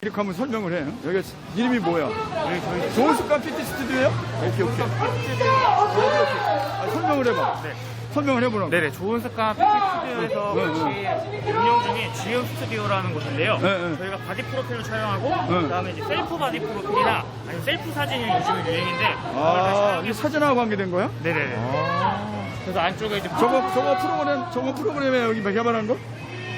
이렇게 한번 설명을 해요. 여기 이름이 뭐야? 네, 좋은 습관 PT 스튜디오예요? 오케이 오케이. 아, 설명을 해봐. 네. 설명을 해보라고. 네네 좋은 습관 PT 스튜디오에서 네, 같이 운영 중인 GM 스튜디오라는 곳인데요. 네, 네. 저희가 바디 프로필을 촬영하고 네. 그 다음에 이제 셀프 바디 프로필이나 아니 셀프 사진이 요즘은 유행인데 아, 이 사진하고 관계된 거야? 네네네. 아. 그래서 안쪽에 이제 저거 저거 프로그램 저거 프로그램에 여기 개발한 거?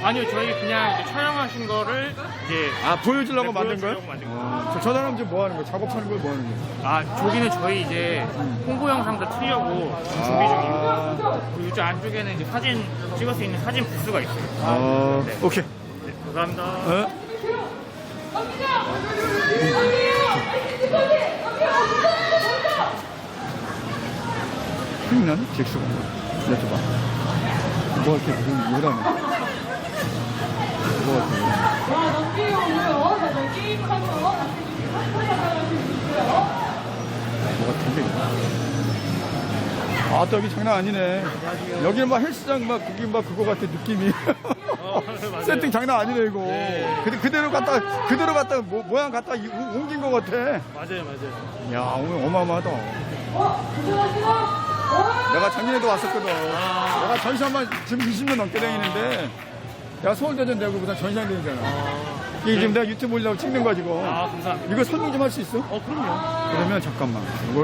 아니요 저희 그냥 이제 촬영하신 거를 이제 아 보여주려고 네, 만든? 보여주려고 만든 아, 저, 저 사람 지금 뭐 하는 거야? 작업하는 거야? 뭐 하는 거야? 아 저기는 저희 이제 홍보 영상도 틀려고 준비 중이고 아, 그리고 이쪽 안쪽에는 이제 사진 찍을 수 있는 사진 부스가 있어요. 아, 네. 오케이. 네, 감사합니다. 어? 흥난 잭스가 여쭤봐. 뭐 이렇게 무슨 요람해? 아, 또 여기 장난 아니네. 여기는 막 헬스장 막 그게 막 그거 같아 느낌이. 어, 맞아요. 세팅 장난 아니네 이거. 네. 근데 그대로 갖다 그대로 갖다 모, 모양 갖다 이- 우- 옮긴 것 같아. 맞아요, 맞아요. 야 오늘 어마어마하다. 내가 작년에도 왔었거든. 아. 내가 전시한만 지금 20년 넘게 다니는데, 야 서울대전 내고 무슨 전시장 다니잖아. 이게 지금 내가 유튜브 올리려고 찍는 거지고. 아, 감사합니다. 이거 설명 좀 할 수 있어? 어, 그럼요. 그러면 잠깐만. 이거를